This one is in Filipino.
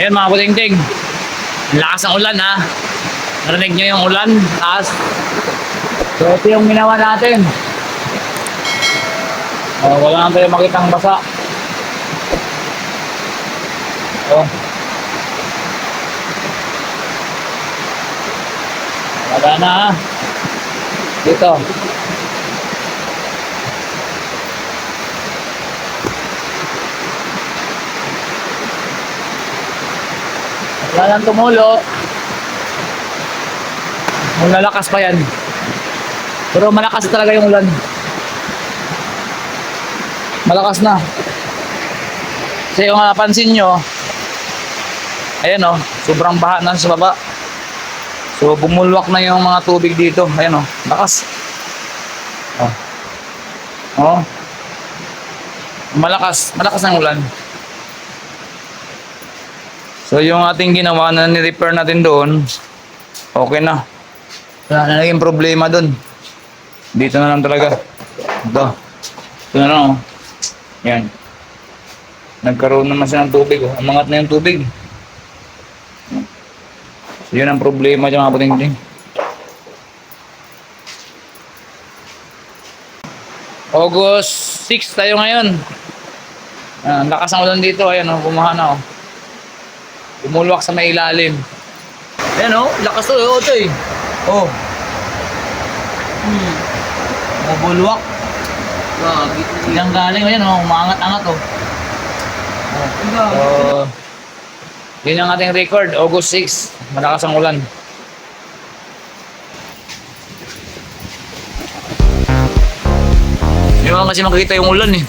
Ayun mga buting-ting. Lakas ng ulan ha. Narinig nyo yung ulan. Lakas. So ito yung ginawa natin. Oh, wala nang tayo makitang basa. Oh. Wala na ha. Dito. Wala nang tumulo. Malalakas pa yan. Pero malakas talaga yung ulan. Malakas na. Kasi yung napansin nyo, ayan o, sobrang baha na sa baba. So bumulwak na yung mga tubig dito. Ayan o, lakas. Oh. Oh. Malakas, malakas ang ulan. So yung ating ginawa na ni-repair natin doon, okay na. Wala na naging problema doon. Dito na lang talaga. Ito. Ito na lang oh. Yan. Nagkaroon naman siya ng tubig oh. Umangat na yung tubig. So yun ang problema dyan mga puting-ting. August 6 tayo ngayon. Ah, ang lakas ng ulan dito. Ayan oh, bumaha na oh. Umulwak sa may ilalim. Ayan oh, lakas to oh, ito eh. Oh. Hmm. Bubulwak. Grabe. Silang galing, ayan oh, umaangat-angat oh. oh. So, yun ang ating record, August 6. Malakas ang ulan. Hindi mo kasi makikita yung ulan eh.